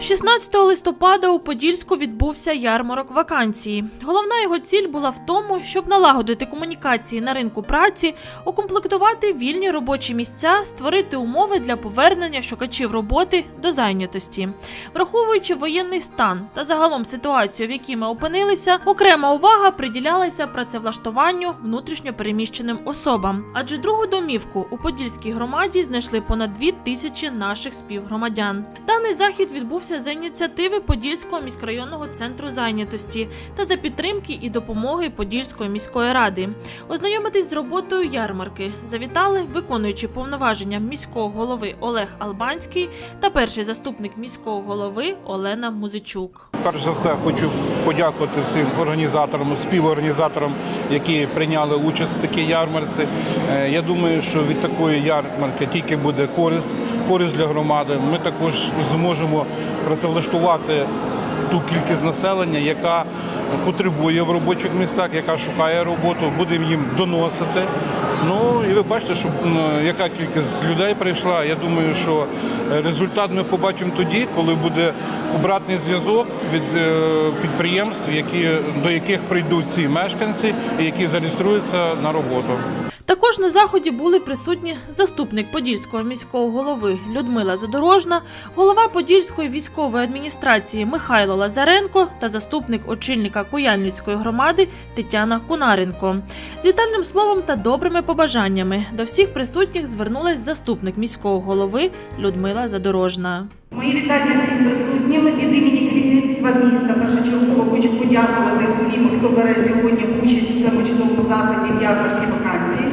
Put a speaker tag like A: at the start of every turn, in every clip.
A: 16 листопада у Подільську відбувся ярмарок вакансії. Головна його ціль була в тому, щоб налагодити комунікації на ринку праці, укомплектувати вільні робочі місця, створити умови для повернення шукачів роботи до зайнятості. Враховуючи воєнний стан та загалом ситуацію, в якій ми опинилися, окрема увага приділялася працевлаштуванню внутрішньо переміщеним особам. Адже другу домівку у Подільській громаді знайшли понад дві тисячі наших співгромадян. Даний захід відбувся за ініціативи Подільського міськрайонного центру зайнятості та за підтримки і допомоги Подільської міської ради. Ознайомитись з роботою ярмарки завітали виконуючи повноваження міського голови Олег Албанський та перший заступник міського голови Олена Музичук.
B: Перш за все, хочу подякувати всім організаторам, співорганізаторам, які прийняли участь в такій ярмарці. Е, Я думаю, що від такої ярмарки тільки буде користь, користь для громади. Ми також зможемо працевлаштувати ту кількість населення, яка потребує в робочих місцях, яка шукає роботу, будемо їм доносити. Ну і ви бачите, що яка кількість людей прийшла. Я думаю, що е, результат ми побачимо тоді, коли буде обратний зв'язок від е, підприємств, які, до яких прийдуть ці мешканці і які зареєструються на роботу.
A: Також на заході були присутні заступник Подільського міського голови Людмила Задорожна, голова Подільської військової адміністрації Михайло Лазаренко та заступник очільника Куяльницької громади Тетяна Кунаренко. З вітальним словом та добрими побажаннями до всіх присутніх звернулась заступник міського голови Людмила Задорожна.
C: Мої вітання всім присутнім від імені керівництва міста першочергово хочу подякувати всім, хто бере сьогодні участь у цьому чудовому заході в ярмарки вакансій.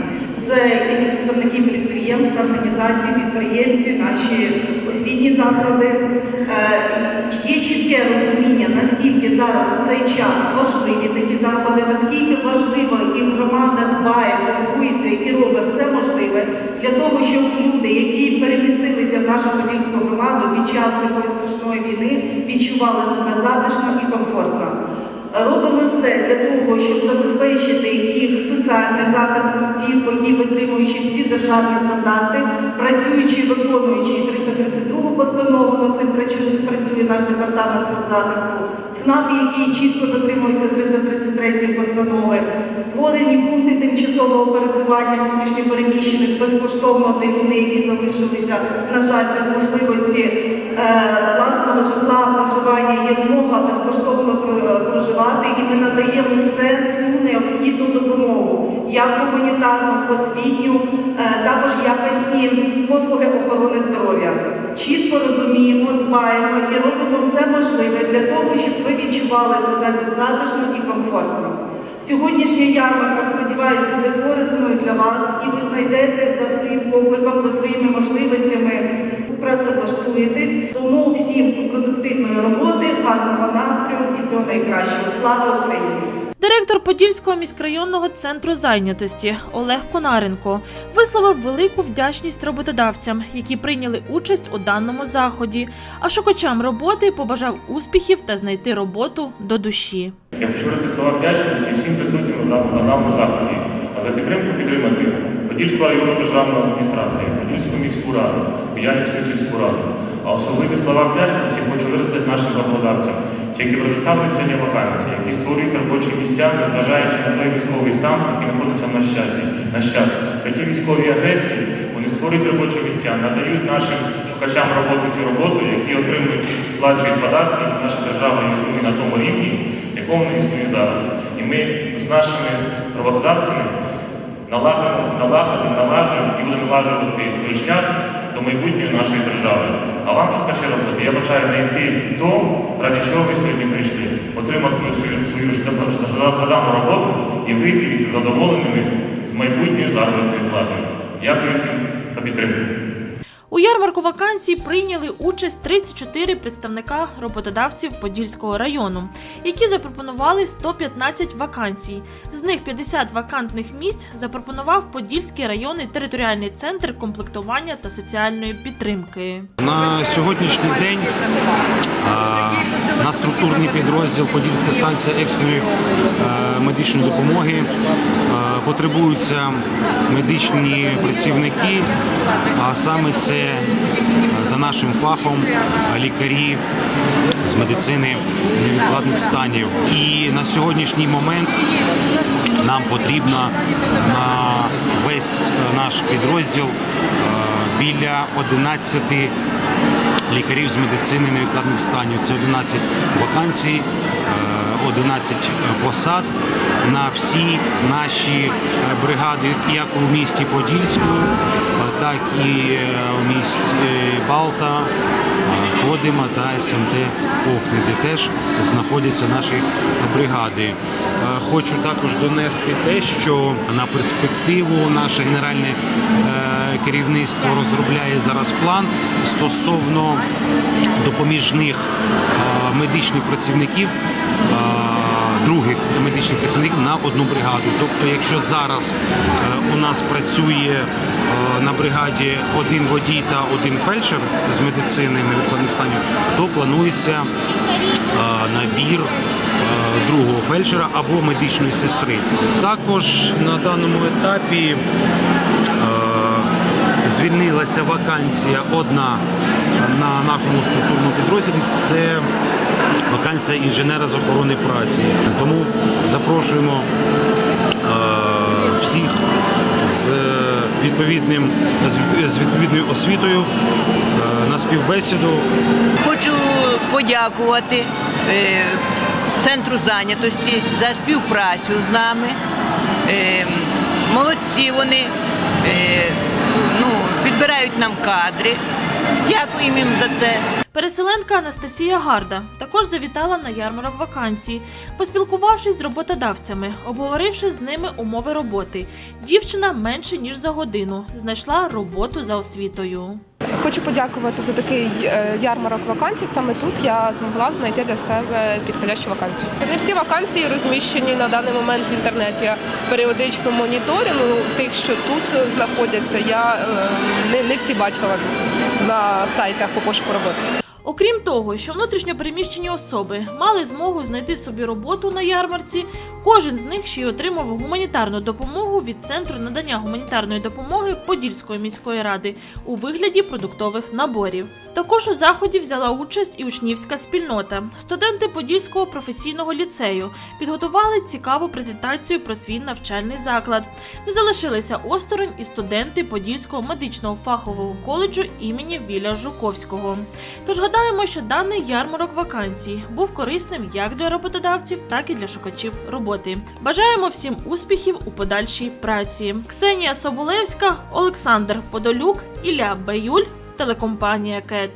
C: Це і представники підприємств, організацій, підприємці, наші освітні заклади. Е, Є чітке розуміння, наскільки зараз у цей час важливі такі заходи, наскільки важливо і громада дбає, турбується і робить все можливе для того, щоб люди, які перемістилися в нашу подільську громаду час такої страшної війни, відчували себе затишно і комфортно. Робимо все для того, щоб забезпечити їх соціальний захист які витримуючи всі державні стандарти, працюючи і виконуючи 332 постанову, над цим працює, наш департамент соцзахисту, ЦНАП, який чітко дотримується 333 постанови, створені пункти тимчасового перебування внутрішньопереміщених безкоштовно для людей, які залишилися, на жаль, без можливості е, власного житла, проживання, є змога безкоштовно про- проживати, і ми надаємо все всю необхідну допомогу, як гуманітарну, освітню, е, також якісні послуги охорони здоров'я. Чітко розуміємо, дбаємо і робимо все можливе для того, щоб ви відчували себе тут затишно і комфортно. Сьогоднішня ярмарка, сподіваюсь, буде корисною для вас, і ви знайдете за своїм покликом, за своїми можливостями, працевлаштуєтесь. Тому всім продуктивної роботи, гарного настрою і всього найкращого. Слава Україні!
A: Директор Подільського міськрайонного центру зайнятості Олег Конаренко висловив велику вдячність роботодавцям, які прийняли участь у даному заході, а шукачам роботи побажав успіхів та знайти роботу до душі.
D: Я хочу виразити слова вдячності всім присутнім на даному заході, а за підтримку підтримати Подільську районну державну адміністрацію, Подільську міську раду, Куяльницьку сільську раду. Особливі слова вдячності хочу виразити нашим роботодавцям, які предоставили сьогодні вакансії, які створюють робочі місця, незважаючи на той військовий стан, який знаходиться в наш часі. Наш. Такі військові агресії вони створюють робочі місця, надають нашим шукачам роботи цю роботу, які отримують сплачують податки. Наша держава існує на тому рівні, якому не існує зараз. І ми з нашими роботодавцями наладимо, наладимо, налажуємо і будемо налажувати той шлях до майбутньої нашої держави. А вам, шукачі роботи, я бажаю знайти то, ради чого ви сьогодні прийшли, отримати свою, свою задану роботу і вийти від задоволеними з майбутньою заробітною платою. Дякую всім за підтримку.
A: У ярмарку вакансій прийняли участь 34 представника роботодавців Подільського району, які запропонували 115 вакансій. З них 50 вакантних місць запропонував Подільський районний територіальний центр комплектування та соціальної підтримки.
E: На сьогоднішній день на структурний підрозділ Подільська станція екстреної е, медичної допомоги е, потребуються медичні працівники, а саме це е, за нашим фахом лікарі з медицини невідкладних станів. І на сьогоднішній момент нам потрібно на весь наш підрозділ біля 11 лікарів з медицини невідкладних станів. Це 11 вакансій, е, 11 посад на всі наші е, бригади, як у місті Подільську, е, так і е, у місті Балта, е, Кодима та СМТ Окни, де теж знаходяться наші бригади. Е, Хочу також донести те, що на перспективу наше генеральне е, керівництво розробляє зараз план стосовно допоміжних медичних працівників. Других медичних працівників на одну бригаду. Тобто, якщо зараз е, у нас працює е, на бригаді один водій та один фельдшер з медицини невідкладних станів, то планується е, набір другого фельдшера або медичної сестри. Також на даному етапі звільнилася вакансія одна на нашому структурному підрозділі. Це вакансія інженера з охорони праці. Тому запрошуємо е, всіх з відповідним з відповідною освітою е, на співбесіду
F: Хочу подякувати е, центру зайнятості за співпрацю з нами. Молодці вони ну, підбирають нам кадри. Дякуємо їм за це.
A: Переселенка Анастасія Гарда також завітала на ярмарок вакансій, поспілкувавшись з роботодавцями, обговоривши з ними умови роботи. Дівчина менше ніж за годину знайшла роботу за освітою.
G: Хочу подякувати за такий е, ярмарок вакансій. Саме тут я змогла знайти для себе підходящу вакансію. Не всі вакансії розміщені на даний момент в інтернеті. Я періодично моніторю ну, тих, що тут знаходяться. Я е, не, не всі бачила на сайтах по пошуку роботи.
A: Окрім того, що внутрішньопереміщені особи мали змогу знайти собі роботу на ярмарці, кожен з них ще й отримав гуманітарну допомогу від центру надання гуманітарної допомоги Подільської міської ради у вигляді продуктових наборів. Також у заході взяла участь і учнівська спільнота. Студенти Подільського професійного ліцею підготували цікаву презентацію про свій навчальний заклад. Не залишилися осторонь і студенти Подільського медичного фахового коледжу імені Віля Жуковського. Тож гадаємо, що даний ярмарок вакансій був корисним як для роботодавців, так і для шукачів роботи. Бажаємо всім успіхів у подальшій праці. Ксенія Соболевська, Олександр Подолюк, Ілля Баюль, телекомпанія Кет.